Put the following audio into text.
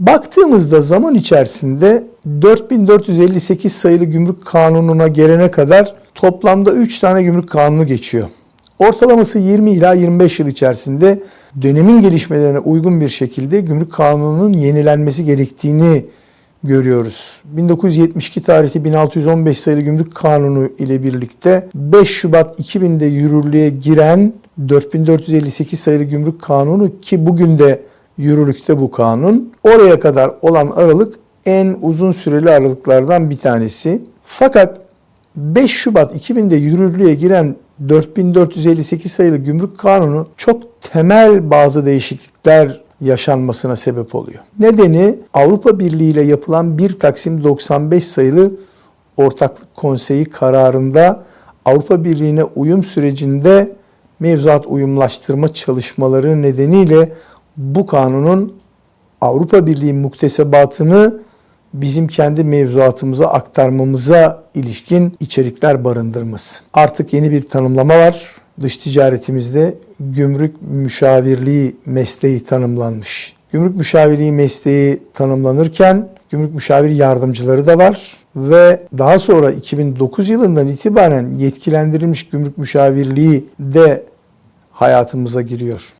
Baktığımızda zaman içerisinde 4458 sayılı gümrük kanununa gelene kadar toplamda 3 tane gümrük kanunu geçiyor. Ortalaması 20 ila 25 yıl içerisinde dönemin gelişmelerine uygun bir şekilde gümrük kanununun yenilenmesi gerektiğini görüyoruz. 1972 tarihli 1615 sayılı gümrük kanunu ile birlikte 5 Şubat 2000'de yürürlüğe giren 4458 sayılı gümrük kanunu ki bugün de yürürlükte bu kanun. Oraya kadar olan aralık en uzun süreli aralıklardan bir tanesi. Fakat 5 Şubat 2000'de yürürlüğe giren 4458 sayılı gümrük kanunu çok temel bazı değişiklikler yaşanmasına sebep oluyor. Nedeni Avrupa Birliği ile yapılan 1 Taksim 95 sayılı Ortaklık Konseyi kararında Avrupa Birliği'ne uyum sürecinde mevzuat uyumlaştırma çalışmaları nedeniyle bu kanunun Avrupa Birliği muktesebatını bizim kendi mevzuatımıza aktarmamıza ilişkin içerikler barındırması. Artık yeni bir tanımlama var. Dış ticaretimizde gümrük müşavirliği mesleği tanımlanmış. Gümrük müşavirliği mesleği tanımlanırken gümrük müşavir yardımcıları da var ve daha sonra 2009 yılından itibaren yetkilendirilmiş gümrük müşavirliği de hayatımıza giriyor.